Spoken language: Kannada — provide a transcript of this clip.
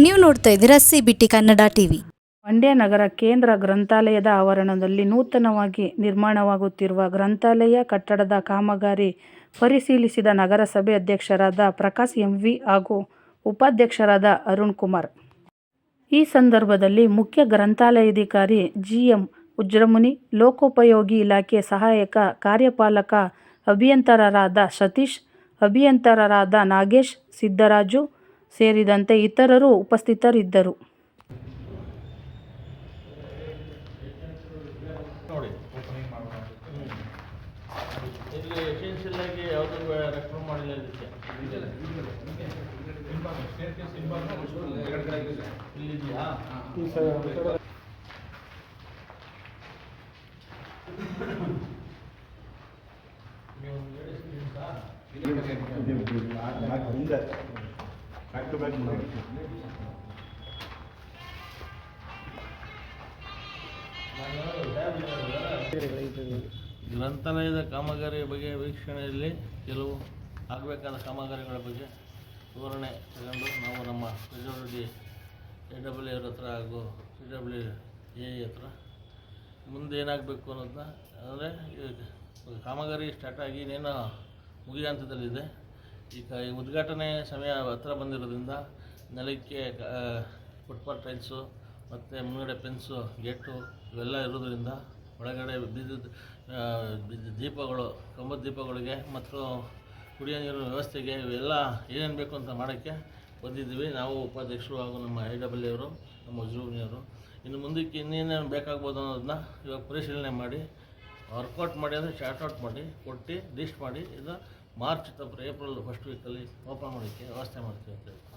ನೀವು ನೋಡ್ತಾ ಇದ್ದೀರಾ ಸಿ ಕನ್ನಡ ಟಿವಿ. ಮಂಡ್ಯ ನಗರ ಕೇಂದ್ರ ಗ್ರಂಥಾಲಯದ ಆವರಣದಲ್ಲಿ ನೂತನವಾಗಿ ನಿರ್ಮಾಣವಾಗುತ್ತಿರುವ ಗ್ರಂಥಾಲಯ ಕಟ್ಟಡದ ಕಾಮಗಾರಿ ಪರಿಶೀಲಿಸಿದ ನಗರಸಭೆ ಅಧ್ಯಕ್ಷರಾದ ಪ್ರಕಾಶ್ ಎಂವಿ ಹಾಗೂ ಉಪಾಧ್ಯಕ್ಷರಾದ ಅರುಣ್ ಕುಮಾರ್. ಈ ಸಂದರ್ಭದಲ್ಲಿ ಮುಖ್ಯ ಗ್ರಂಥಾಲಯಾಧಿಕಾರಿ ಜಿಎಂ ಉಜ್ರಮುನಿ, ಲೋಕೋಪಯೋಗಿ ಇಲಾಖೆ ಸಹಾಯಕ ಕಾರ್ಯಪಾಲಕ ಅಭಿಯಂತರರಾದ ಸತೀಶ್, ಅಭಿಯಂತರರಾದ ನಾಗೇಶ್, ಸಿದ್ದರಾಜು ಸೇರಿದಂತೆ ಇತರರು ಉಪಸ್ಥಿತರಿದ್ದರು. ನೋಡಿ ಇಲ್ಲಿ ಟು ಬ್ಯಾಕ್ ಗ್ರಂಥಾಲಯದ ಕಾಮಗಾರಿ ಬಗ್ಗೆ ವೀಕ್ಷಣೆಯಲ್ಲಿ ಕೆಲವು ಆಗಬೇಕಾದ ಕಾಮಗಾರಿಗಳ ಬಗ್ಗೆ ವಿವರಣೆ ತಗೊಂಡು ನಾವು ನಮ್ಮ ಪಿ ಡಬ್ಲ್ಯೂ ಎ ಡಬ್ಲ್ಯೂ ಅವ್ರ ಹತ್ರ ಹಾಗೂ ಸಿ ಡಬ್ಲ್ಯೂ ಎ ಹತ್ರ. ಮುಂದೆ ಏನಾಗಬೇಕು ಅನ್ನೋದನ್ನ, ಅಂದರೆ ಕಾಮಗಾರಿ ಸ್ಟಾರ್ಟ್ ಆಗಿ ಇನ್ನೇನು ಮುಗಿಯೋ ಹಂತದಲ್ಲಿದೆ. ಈಗ ಈ ಉದ್ಘಾಟನೆ ಸಮಯ ಹತ್ರ ಬಂದಿರೋದ್ರಿಂದ ನೆಲಕ್ಕೆ ಫುಟ್ಪಾತ್ ಟೈಲ್ಸು ಮತ್ತು ಮುಂಗಡೆ ಪೆನ್ಸು ಗೇಟು ಇವೆಲ್ಲ ಇರೋದ್ರಿಂದ ಒಳಗಡೆ ವಿದ್ಯುತ್ ದೀಪಗಳು, ಕಂಬದ ದೀಪಗಳಿಗೆ ಮತ್ತು ಕುಡಿಯೋ ನೀರಿನ ವ್ಯವಸ್ಥೆಗೆ ಇವೆಲ್ಲ ಏನೇನು ಬೇಕು ಅಂತ ಮಾಡೋಕ್ಕೆ ಬಂದಿದ್ದೀವಿ. ನಾವು ಉಪಾಧ್ಯಕ್ಷರು ಹಾಗೂ ನಮ್ಮ ಐ ಡಬ್ಲ್ಯೂ ಅವರು, ನಮ್ಮ ಉಜ್ರೂನಿಯವರು ಇನ್ನು ಮುಂದಕ್ಕೆ ಇನ್ನೇನೇನು ಬೇಕಾಗ್ಬೋದು ಅನ್ನೋದನ್ನ ಇವಾಗ ಪರಿಶೀಲನೆ ಮಾಡಿ ವರ್ಕೌಟ್ ಮಾಡಿ ಅಂದರೆ ಔಟ್ ಮಾಡಿ, ಕೊಟ್ಟು ಲಿಸ್ಟ್ ಮಾಡಿ ಇದು ಮಾರ್ಚ್ ತಪ್ಪರೆ ಏಪ್ರಿಲ್ ಫಸ್ಟ್ ವೀಕಲ್ಲಿ ಓಪನ್ ಮಾಡೋಕ್ಕೆ ವ್ಯವಸ್ಥೆ ಮಾಡ್ತೀವಿ ಅಂತ ಹೇಳಿ